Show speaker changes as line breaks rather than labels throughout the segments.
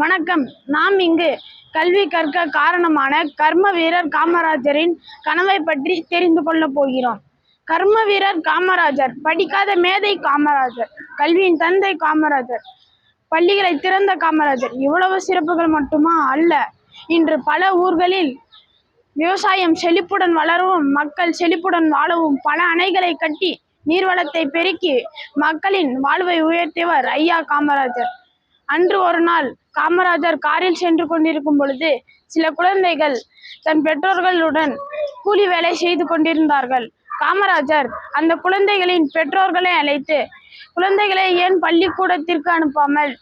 வணக்கம். நாம் இங்கு கல்வி கற்க காரணமான கர்ம வீரர் காமராஜரின் கனவை பற்றி தெரிந்து கொள்ளப் போகிறோம். கர்ம வீரர் காமராஜர் படிக்காத மேதை காமராஜர் கல்வியின் தந்தை காமராஜர் பள்ளிகளை திறந்த காமராஜர் இவ்வளவு சிறப்புகள் மட்டுமா? அல்ல இன்று பல ஊர்களில் விவசாயம் செழிப்புடன் வளரவும் மக்கள் செழிப்புடன் வாழவும் பல அணைகளை கட்டி நீர்வளத்தை பெருக்கி மக்களின் வாழ்வை உயர்த்தியவர் ஐயா காமராஜர். அன்று ஒரு நாள் காமராஜர் காரில் சென்று கொண்டிருக்கும் பொழுது சில குழந்தைகள் தன் பெற்றோர்களுடன் கூலி வேலை செய்து கொண்டிருந்தார்கள். காமராஜர் அந்த குழந்தைகளின் பெற்றோர்களை அழைத்து குழந்தைகளை ஏன் பள்ளிக்கூடத்திற்கு அனுப்பாமல்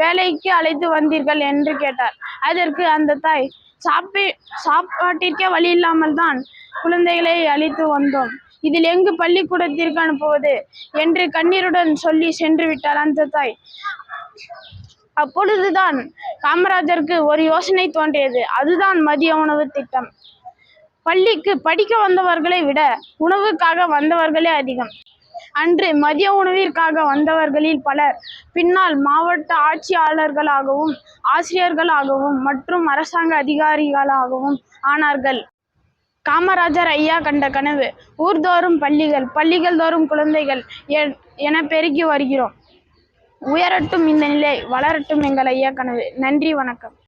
வேலைக்கு அழைத்து வந்தீர்கள்? என்று கேட்டார். அதற்கு அந்த தாய் சாப்பி சாப்பாட்டிற்கே வழி இல்லாமல் தான் குழந்தைகளை அழைத்து வந்தோம். இதில் எங்கு பள்ளிக்கூடத்திற்கு அனுப்புவது? என்று கண்ணீருடன் சொல்லி சென்று விட்டார் அந்த தாய். அப்பொழுதுதான் காமராஜருக்கு ஒரு யோசனை தோன்றியது. அதுதான் மதிய உணவு திட்டம். பள்ளிக்கு படிக்க வந்தவர்களை விட உணவுக்காக வந்தவர்களே அதிகம். அன்று மதிய உணவிற்காக வந்தவர்களில் பலர் பின்னால் மாவட்ட ஆட்சியாளர்களாகவும் ஆசிரியர்களாகவும் மற்றும் அரசாங்க அதிகாரிகளாகவும் ஆனார்கள். காமராஜர் ஐயா கண்ட கனவு ஊர்தோறும் பள்ளிகள் பள்ளிகள் தோறும் குழந்தைகள் எ- என பெருகி வருகிறோம். உயரட்டும் இந்த நிலை வளரட்டும் எங்கள் ஐயா கனவு. நன்றி வணக்கம்.